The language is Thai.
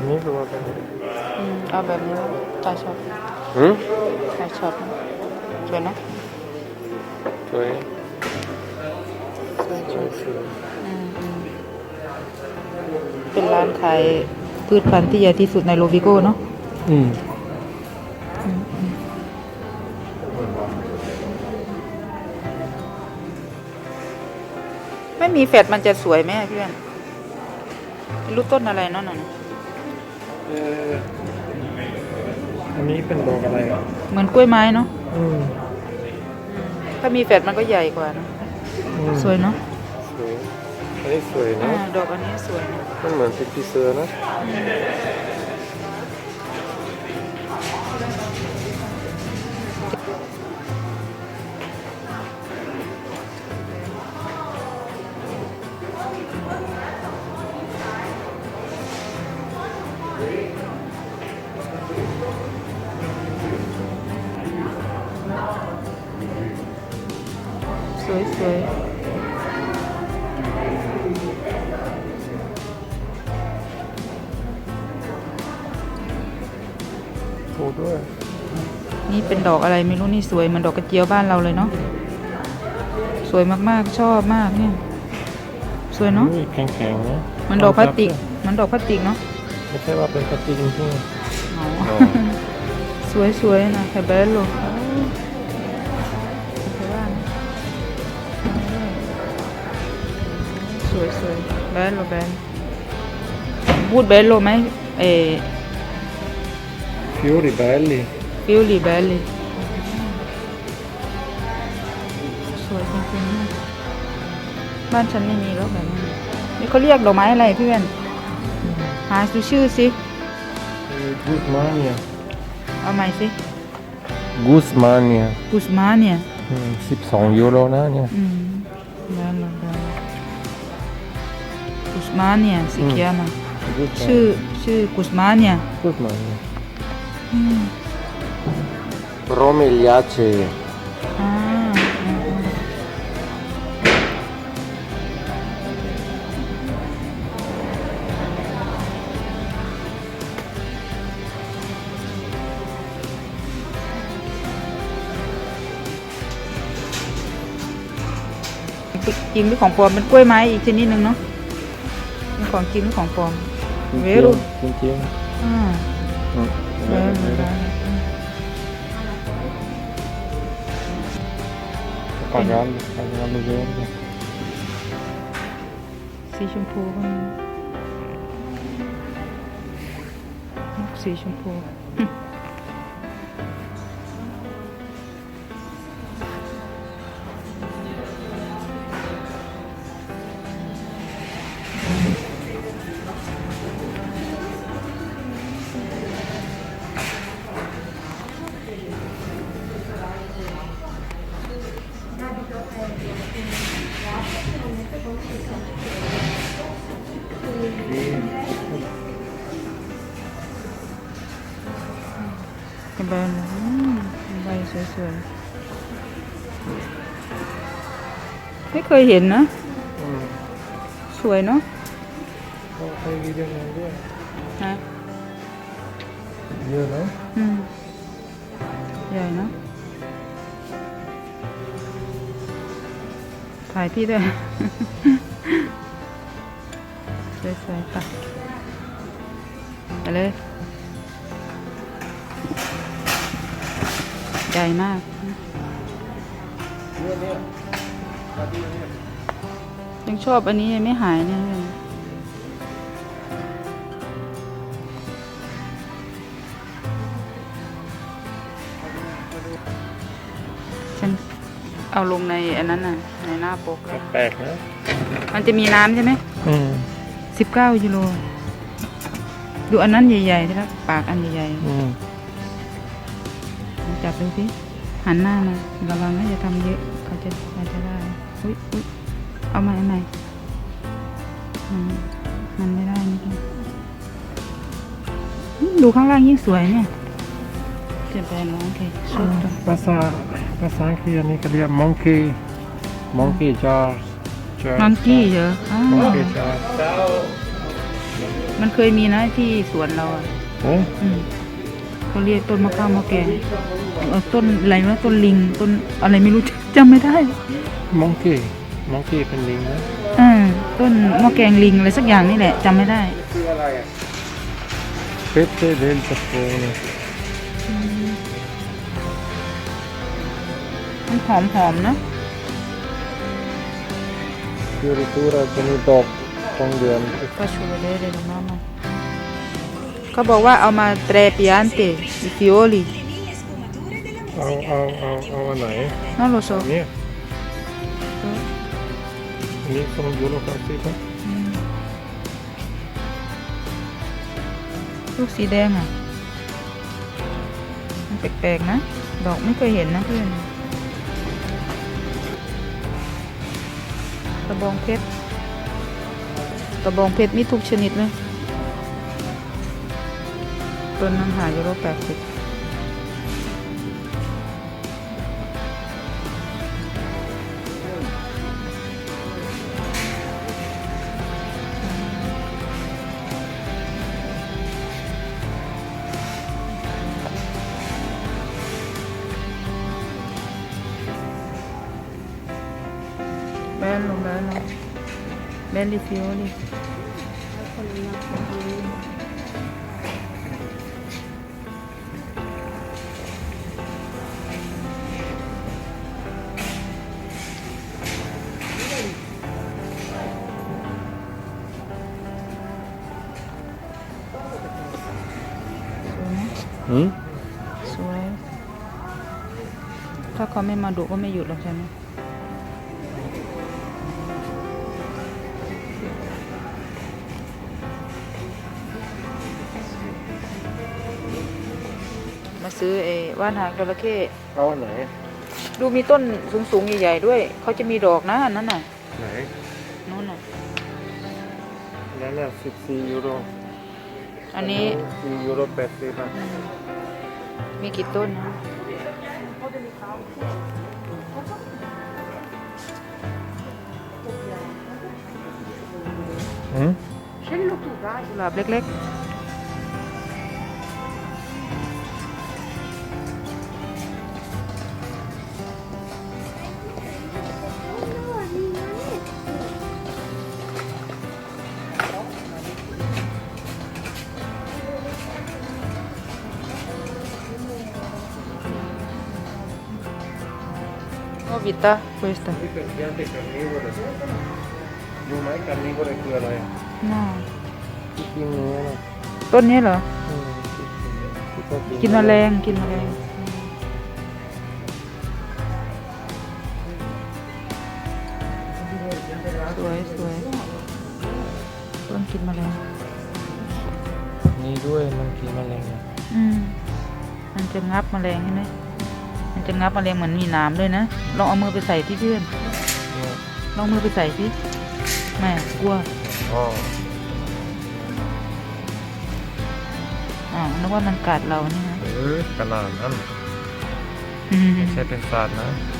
แบบนี้หรือว่าแบบนี้อืมเอาแบบนี้ตาชอบหืมตาชอบนะสวยนะสวยสวยสสววยยสวยอืมอืมเป็นร้านขายพืชพันธุ์ที่ใหญ่ที่สุดในโรบิโก้เนาะอืมอืมอืมไม่มีแฟดมันจะสวยไหมอะพี่แว่นรู้ต้นอะไรเนาะนั่นน่ะเอ่ออันนี้เป็นดอกอะไรอะเหมือนกล้วยไม้เนาะอืมถ้ามีแฟดมันก็ใหญ่กว่านะอืมสวยเนาะสวยอันนี้สวยอ่านะดอกอันนี้สวยนะมันเหมือนพิพิเซอร์นะส วยสวยถูกด้วย นี่เป็นดอกอะไรไม่รู้นี่สวยเหมือนดอกกระเจียวบ้านเราเลยเนาะ สวยมากๆชอบมากเนี่ย สวยเนาะอุ้ยแข็งๆนะเหมันดอกพลาสติกเหมันดอกพลาสติกเนาะ ไม่ใช่ว่าเป็นพลาสติกจริงอ๋ออ๋อสวยสวยนะไข่เบลโล วยสวยเบลโลเบลพูดเบลโลไหมเอๆ fiori belli ฟิวลีเบลลี่สวยจริงๆนะบ้านฉันไม่มีแล้วแบบนี้นี่เขาเรียกดอกไม้อะไรพี่เวนหาดูชื่อสิ Guzmania เอาใหม่สิ Guzmania กุสมาเนี่ยอืม12ยูโรนะเนี่ย อืมแล้วแล้วแล้ว กุสมาเนี่ยสิเกียมา Guzmania ชื่อชื่อกุสมาเนี่ย Guzmania อืม Bromigliace อ่าอืมอืมจริงหรือของปลอมเป็นกล้วยไม้อีกชนิดหนึ่งเนาะ เป็นของจริงหรือของปลอม เวรุ จริงอ่าๆอืมเวรุเวรุ Pagando, pagando verde. สีชมพูก็มีนกสีชมพู เป็นใบอะไรอืมใบสวยๆ ไม่เคยเห็นนะอืมสวยเนาะก็ไปวิดีโอนั้นด้วยฮะเยอะเนอะอืมใหญ่เนาะถ่ายพี่ด้วยสวยๆไปไปเลย ใหญ่มากเนี่ยเนี่ยยังชอบอันนี้ยังไม่หายเนี่ยฉันเอาลงในอันนั้นน่ะ ในหน้าปก แปลกนะ มันจะมีน้ำใช่ไหม อืมสิบเก้ากิโลดูอันนั้นใหญ่ๆนะครับปากอันใหญ่อืมๆ จับดูสิหันหน้ามาระวังนะอย่าทำเยอะเขาจะเขาจะได้อุ้ยอุ้ยเอาใหม่เอาใหม่มันมันไม่ได้นี่ค่ะอืมดูข้างล่างยิ่งสวยเนี่ยเจ็บแปลงแล้วโอเคชุดตัวภาษาภาษาอังกฤษอันนี้ก็เรียก monkey monkey jar jar มังกี้เหรออ้าว monkey jar มันเคยมีนะที่สวนเราอะ เอ๊ะอืมเขาเรียกต้นมะพร้าวมะแกงเออต้นอะไรนะต้นลิงต้นอะไรไม่รู้จำไม่ได้มองกี้มองกี้เป็นลิงนะอ่าต้นมะแกงลิงอะไรสักอย่างนี่แหละจำไม่ได้คืออะไรอะเปเตเดลตะโฟเนี่ยมันหอมหอมๆนะฟิอริตูราจะมีดอกสองเดือนก็ชูเล่เลยน้องมา เขาบอกว่าเอามาเตรปิอันเตดิฟิโอลีเอาเอาเอาเอาอันไหน non lo so เนี่ยอันนี้ส่งยูโรคาซิป่ะลูกสีแดงอะมันแปลกๆนะ ดอกไม่เคยเห็นนะเพื่อนกระบองเพชรกระบองเพชรมีทุกชนิดเลย ต้นนั้นหาอยู่โลแปดสิบแบนลงแบนลงแบนลิฟิโอ อืมสวย ถ้าเขาไม่มาดุก็ไม่หยุดหรอกใช่ไหมมาซื้อไอ้ว่านหางจระเข้เอาอันไหนดูมีต้นสูงๆใหญ่ๆด้วย เขาจะมีดอกนะอันนั้นน่ะไหน นู่นน่ะ นั่นน่ะสิบสี่ยูโร อันนี้สี่ยูโรแปดสิบอะอืมมีกี่ต้นนะอืมกุหลาบเล็กๆ Oh, vita questa. ที่เป็นยาติดกันนี้วันรู้ไหมกันนี้วันคืออะไร No. ที่กินเนื้อนะต้นนี้เหรอ อืมที่เขากินแมลงกินแมลงสวยสวยต้นกินแมลงนี่ด้วยมันกินแมลงอะอืมมันจะงับแมลงใช่ไหม มันจะงับแมลงเหมือนมีหนามด้วยนะ ลองเอามือไปใส่ที่เพื่อนเนี่ยลองมือไปใส่สิแม่กลัวอ๋ออ่าวนึกว่ามันกัดเรานี่นะเออขนาดนั้นอืมไม่ใช่เป็นสัตว์นะอ